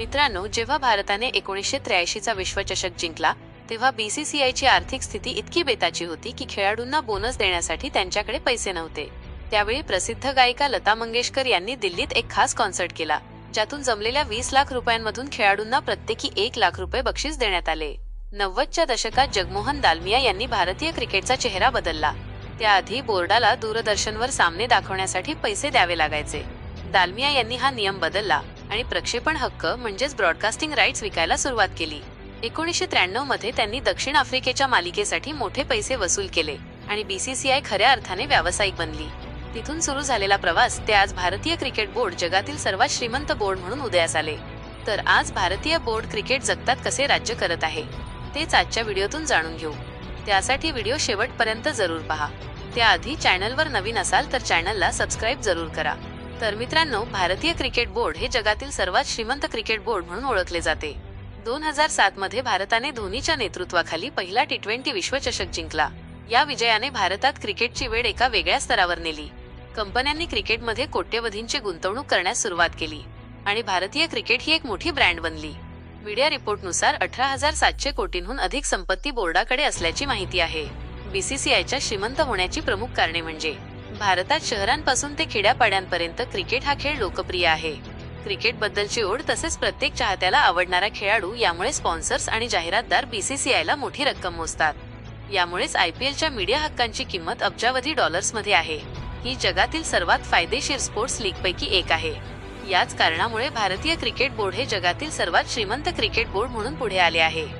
मित्रांनो जेव्हा भारताने एकोणीसशे त्र्याऐंशीचा विश्वचषक जिंकला तेव्हा बीसीसीआयची आर्थिक स्थिती इतकी बेताची होती की खेळाडूंना बोनस देण्यासाठी त्यांच्याकडे पैसे नव्हते. त्यावेळी प्रसिद्ध गायिका लता मंगेशकर यांनी दिल्लीत एक खास कॉन्सर्ट केला ज्यातून जमलेल्या वीस लाख रुपयांमधून खेळाडूंना प्रत्येकी एक लाख रुपये बक्षीस देण्यात आले. नव्वदच्या दशकात जगमोहन दालमिया यांनी भारतीय क्रिकेटचा चेहरा बदलला. त्याआधी बोर्डाला दूरदर्शनवर सामने दाखवण्यासाठी पैसे द्यावे लागायचे. दालमिया यांनी हा नियम बदलला. आणि प्रक्षेपण हक्क म्हणजेच ब्रॉडकास्टिंग राईट्स विकायला सुरुवात केली. एकोणीसशे त्र्याण्णवमध्ये त्यांनी दक्षिण आफ्रिकेच्या मालिकेसाठी मोठे पैसे वसूल केले आणि बीसीसीआय खऱ्या अर्थाने व्यावसायिक बनली. तिथून सुरू झालेला प्रवास ते आज भारतीय क्रिकेट बोर्ड जगातील सर्वात श्रीमंत बोर्ड म्हणून उदयास आले. तर आज भारतीय बोर्ड क्रिकेट जगतात कसे राज्य करत आहे? तेच आजच्या व्हिडिओतून जाणून घेऊ. त्यासाठी व्हिडिओ शेवटपर्यंत जरूर पहा. त्याआधी चॅनलवर नवीन असाल तर चॅनलला सबस्क्राईब जरूर करा. तर मित्रांनो भारतीय क्रिकेट बोर्ड हे जगातील सर्वात श्रीमंत क्रिकेट बोर्ड म्हणून ओळखले जाते. दोन हजार सात मध्ये भारताने धोनीच्या नेतृत्वाखाली पहिला टी ट्वेंटी विश्वचषक जिंकला. या विजयाने भारतात क्रिकेटची वेळ एका वेगळ्या स्तरावर नेली. कंपन्यांनी क्रिकेटमध्ये कोट्यवधींची गुंतवणूक करण्यास सुरुवात केली आणि भारतीय क्रिकेट ही एक मोठी ब्रँड बनली. मीडिया रिपोर्टनुसार अठरा हजार सातशे कोटींहून अधिक संपत्ती बोर्डाकडे असल्याची माहिती आहे. बीसीसीआयच्या श्रीमंत होण्याची प्रमुख कारणे म्हणजे भारतात शहरांपासून ते खेड्यापाड्यांपर्यंत क्रिकेट हा खेळ लोकप्रिय आहे. क्रिकेट बद्दलची ओढ तसेच प्रत्येक चाहत्याला आवडणारा खेळाडू यामुळे स्पॉन्सर्स आणि जाहिरातदार बीसीसीआयला मोठी रक्कम मोजतात. यामुळेच आय पी मीडिया हक्कांची किंमत अब्जावधी डॉलर्समध्ये आहे. ही जगातील सर्वात फायदेशीर स्पोर्ट्स लीगपैकी एक आहे. याच कारणामुळे भारतीय क्रिकेट बोर्ड हे जगातील सर्वात श्रीमंत क्रिकेट बोर्ड म्हणून पुढे आले आहे.